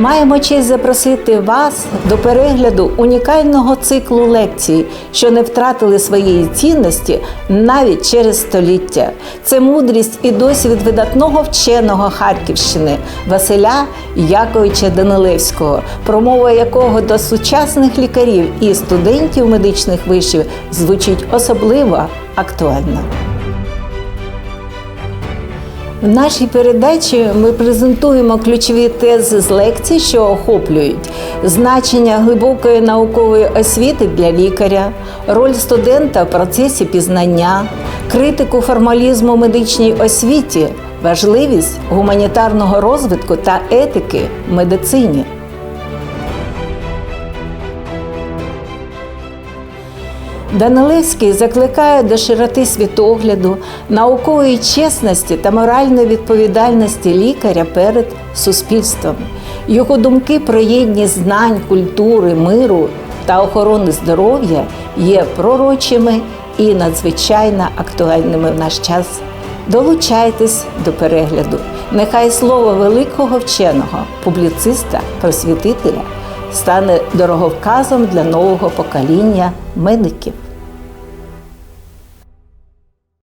Маємо честь запросити вас до перегляду унікального циклу лекцій, що не втратили своєї цінності навіть через століття. Це мудрість і досвід видатного вченого Харківщини Василя Яковича Данилевського, промова якого до сучасних лікарів і студентів медичних вишів звучить особливо актуально. В нашій передачі ми презентуємо ключові тези з лекцій, що охоплюють значення глибокої наукової освіти для лікаря, роль студента в процесі пізнання, критику формалізму медичній освіті, важливість гуманітарного розвитку та етики в медицині. Данилевський закликає до широти світогляду, наукової чесності та моральної відповідальності лікаря перед суспільством. Його думки про єдність знань, культури, миру та охорони здоров'я є пророчими і надзвичайно актуальними в наш час. Долучайтесь до перегляду. Нехай слово великого вченого, публіциста, просвітителя стане дороговказом для нового покоління медиків.